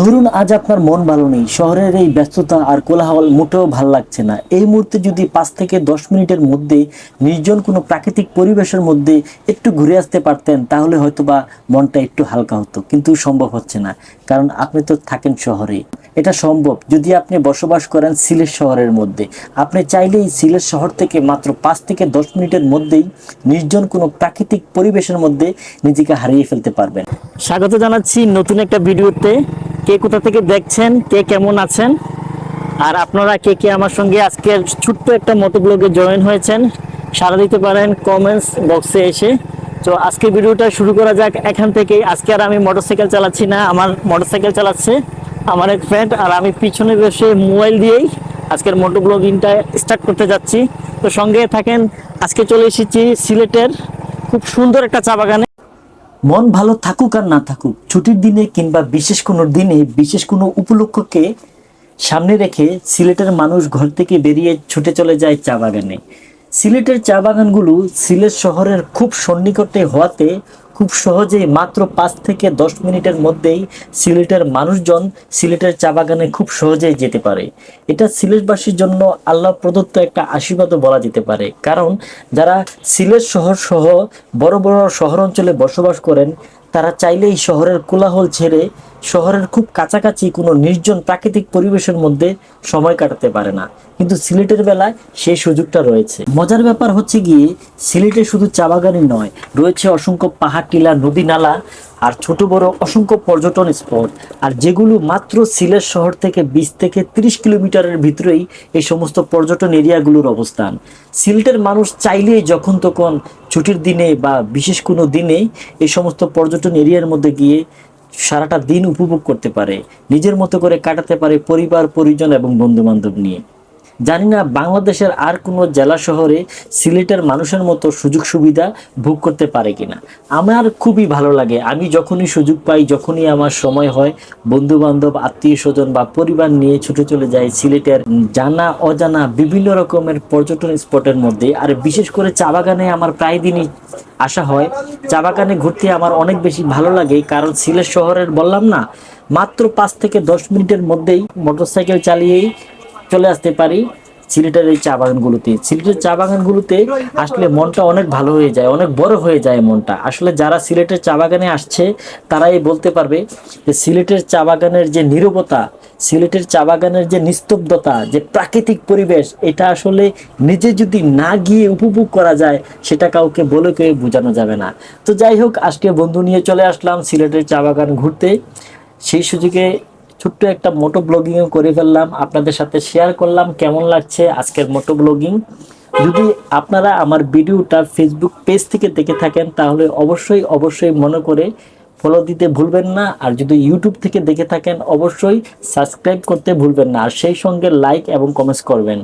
ধরুন আজ আপনার মন ভালো নেই, শহরের এই ব্যস্ততা আর কোলাহল মোটেও ভালো লাগছে না। এই মুহূর্তে যদি পাঁচ থেকে দশ মিনিটের মধ্যে নির্জন কোনো প্রাকৃতিক পরিবেশের মধ্যে একটু ঘুরে আসতে পারতেন, তাহলে হয়তোবা মনটা একটু হালকা হতো, কিন্তু সম্ভব হচ্ছে না, কারণ আপনি তো থাকেন শহরে। এটা সম্ভব। যদি আপনি বসবাস করেন সিলেট শহরের মধ্যে, আপনি চাইলেই সিলেট শহর থেকে মাত্র পাঁচ থেকে দশ মিনিটের মধ্যেই নির্জন কোনো প্রাকৃতিক পরিবেশের মধ্যে নিজেকে হারিয়ে ফেলতে পারবেন। স্বাগত জানাচ্ছি নতুন একটা ভিডিওতে। কে কোথা থেকে দেখছেন, কে কেমন আছেন? আর আপনারা কে কে আমার সঙ্গে আজকে ছোট্ট একটা মতো ব্লগে জয়েন হয়েছেন সারা দিতে পারেন কমেন্টস বক্সে এসে। তো আজকে ভিডিওটা শুরু করা যাক। এখান থেকেই আজকে আর আমি মোটরসাইকেল চালাচ্ছি না, আমার মোটরসাইকেল চালাচ্ছে। আমার এক ফ্রেন্ড আর আমি পিছনে বসে মোবাইল দিয়েই আজকের মোটো ব্লগিংটা স্টার্ট করতে যাচ্ছি। তো সঙ্গে থাকেন, আজকে চলে এসেছি সিলেটের খুব সুন্দর একটা চা বাগানে। মন ভালো থাকুক আর না থাকুক, ছুটির দিনে কিংবা বিশেষ কোনো দিনে বিশেষ কোনো উপলক্ষকে সামনে রেখে সিলেটের মানুষ ঘর থেকে বেরিয়ে ছুটে চলে যায় চা বাগানে। সিলেটের চা বাগানগুলো সিলেট শহরের খুব সন্নিকটে হওয়াতে খুব সহজেই মাত্র পাঁচ থেকে দশ মিনিটের মধ্যেই সিলেটের মানুষজন সিলেটের চা বাগানে খুব সহজেই যেতে পারে। এটা সিলেটবাসীর জন্য আল্লাহ প্রদত্ত একটা আশীর্বাদও বলা যেতে পারে। কারণ যারা সিলেট শহর সহ বড় বড় শহর অঞ্চলে বসবাস করেন, তারা চাইলেই শহরের কোলাহল ছেড়ে শহরের খুব কাছাকাছি কোনো নির্জন প্রাকৃতিক পরিবেশের মধ্যে সময় কাটাতে পারে না। কিন্তু সিলেটের বেলায় সেই সুযোগটা রয়েছে। মজার ব্যাপার হচ্ছে গিয়ে, সিলেটে শুধু চা বাগানই নয়, রয়েছে অসংখ্য পাহাড়, টিলা, নদী, নালা আর ছোট বড় অসংখ্য পর্যটন স্পট। আর যেগুলো মাত্র সিলেট শহর থেকে বিশ থেকে তিরিশ কিলোমিটারের ভিতরেই এই সমস্ত পর্যটন এরিয়াগুলোর অবস্থান। সিলেটের মানুষ চাইলেই যখন তখন ছুটির দিনে বা বিশেষ কোনো দিনে এই সমস্ত পর্যটন এরিয়ার মধ্যে গিয়ে সারাটা দিন উপভোগ করতে পারে, নিজের মতো করে কাটাতে পারে পরিবার, পরিজন এবং বন্ধু বান্ধব নিয়ে। জানি না বাংলাদেশের আর কোনো জেলা শহরে সিলেটের মানুষের মতো সুযোগ সুবিধা ভোগ করতে পারে কিনা। আমার খুবই ভালো লাগে। আমি যখনই সুযোগ পাই, যখনই আমার সময় হয় বন্ধু বান্ধব আত্মীয় স্বজন বা পরিবার নিয়ে ছুটে চলে যাই সিলেটের জানা, অজানা বিভিন্ন রকমের পর্যটন স্পটের মধ্যে। আর বিশেষ করে চা বাগানে আমার প্রায় দিনই আসা হয়। চা বাগানে ঘুরতে আমার অনেক বেশি ভালো লাগে, কারণ সিলেট শহরের বললাম না, মাত্র পাঁচ থেকে দশ মিনিটের মধ্যেই মোটরসাইকেল চালিয়েই চলে আসতে পারি সিলেটের এই চা বাগানগুলোতে। সিলেটের চা বাগানগুলোতে আসলে মনটা অনেক ভালো হয়ে যায়, অনেক বড় হয়ে যায় মনটা। আসলে যারা সিলেটের চা বাগানে আসছে, তারাই বলতে পারবে যে সিলেটের চা বাগানের যে নীরবতা, সিলেটের চা বাগানের যে নিস্তব্ধতা, যে প্রাকৃতিক পরিবেশ, এটা আসলে নিজে যদি না গিয়ে উপভোগ করা যায়, সেটা কাউকে বলে কেউ বোঝানো যাবে না। তো যাই হোক, আজকে বন্ধু নিয়ে চলে আসলাম সিলেটের চা বাগান ঘুরতে। সেই সুযোগে ছোট্ট একটা মোটো ব্লগিংও করে ফেললাম। আপনাদের সাথে শেয়ার করলাম কেমন লাগছে আজকের মোটো ব্লগিং। যদি আপনারা আমার ভিডিওটা ফেসবুক পেজ থেকে দেখে থাকেন, তাহলে অবশ্যই অবশ্যই মনে করে ফলো দিতে ভুলবেন না। আর যদি ইউটিউব থেকে দেখে থাকেন, অবশ্যই সাবস্ক্রাইব করতে ভুলবেন না। আর সেই সঙ্গে লাইক এবং কমেন্টস করবেন।